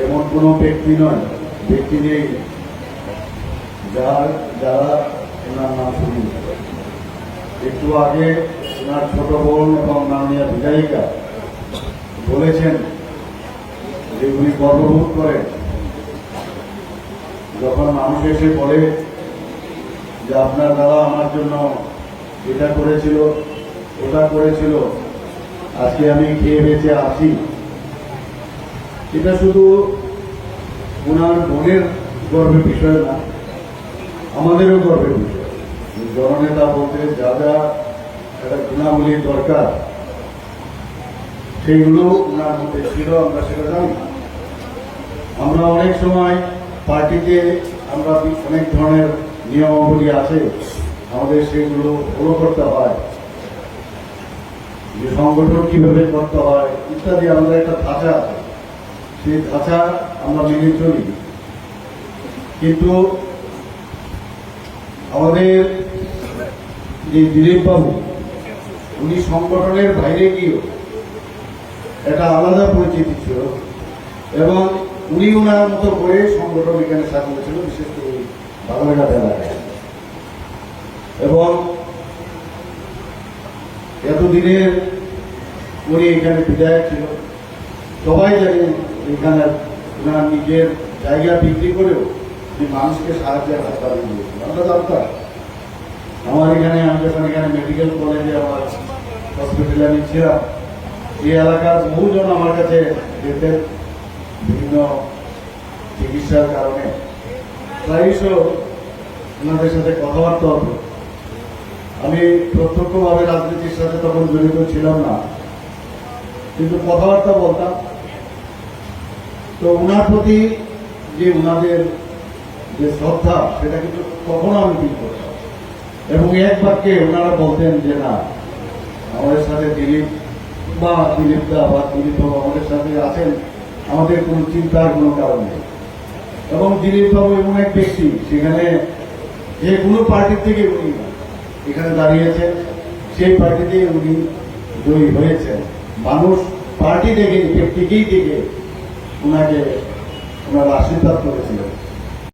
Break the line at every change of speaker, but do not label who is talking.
এমন কোনো ব্যক্তি নয়, ব্যক্তি নেই যার, যারা ওনার নাম শুনি একটু আগে ওনার ছোট বোন এবং মাননীয় বিধায়িকা বলেছেন যে উনি গর্ববোধ করেন, যখন মানুষ এসে বলে যে আপনার দাদা আমার জন্য এটা করেছিল, ওটা করেছিল, আজকে আমি খেয়ে বেঁচে আছি। এটা শুধু ওনার বোনের গর্বের বিষয় না, আমাদেরও গর্বের বিষয়। জননেতা বলতে যা যা একটা গুণাবলীর দরকার, সেইগুলো ওনার মধ্যে ছিল, আমরা সেটা জানি আমরা অনেক সময় পার্টিতে আমরা অনেক ধরনের নিয়মাবলী আছে, আমাদের সেগুলো ফলো করতে হয়। যে সংগঠন কীভাবে করতে হয়, ইত্যাদি আমাদের একটা ধাঁচা আছে। সেই ধাঁচা আমরা মেনে চলি কিন্তু আমাদের যে দিলীপ বাবু উনি সংগঠনের বাইরে গিয়েও একটা আলাদা পরিচিতি ছিল এবং উনি ওনার মতো করে সংগঠন এখানে সাজিয়েছিল, বিশেষ করে এই বাংলাঘাট এলাকায়। এবং এতদিনের উনি এখানে বিধায়ক ছিল। সবাই জানে এখানে ওনার নিজের জায়গা বিক্রি করেও যে মানুষকে সাহায্যের হাত বাড়িয়ে দিয়েছিল আমরা জানতাম আমার এখানে, আমি যখন এখানে মেডিকেল কলেজে আমার হসপিটালে আমি ছিলাম, এই এলাকার বহুজন আমার কাছে যেতেন বিভিন্ন চিকিৎসার কারণে প্রায়শ ওনাদের সাথে কথাবার্তা হতো আমি প্রত্যক্ষভাবে রাজনীতির সাথে তখন জড়িত ছিলাম না, কিন্তু কথাবার্তা বলতাম। তো ওনার প্রতি যে ওনাদের যে শ্রদ্ধা, সেটা কিন্তু কখনো আমি ফিল করতাম এবং এক বাক্যে ওনারা বলতেন যে, না, আমাদের সাথে দিলীপ বা দিলীপ দা বা দিলীপ বাবু আমাদের সাথে আছেন, আমাদের কোনো চিন্তার কোনো কারণ নেই। এবং দিলীপ বাবু এমন এক ব্যক্তি, সেখানে যে কোনো পার্টির থেকে উনি এখানে দাঁড়িয়েছেন, সেই পার্টিতে উনি জয়ী হয়েছেন। মানুষ পার্টি থেকে ব্যক্তিকেই থেকে ওনাকে ওনার আশীর্বাদ করেছিলেন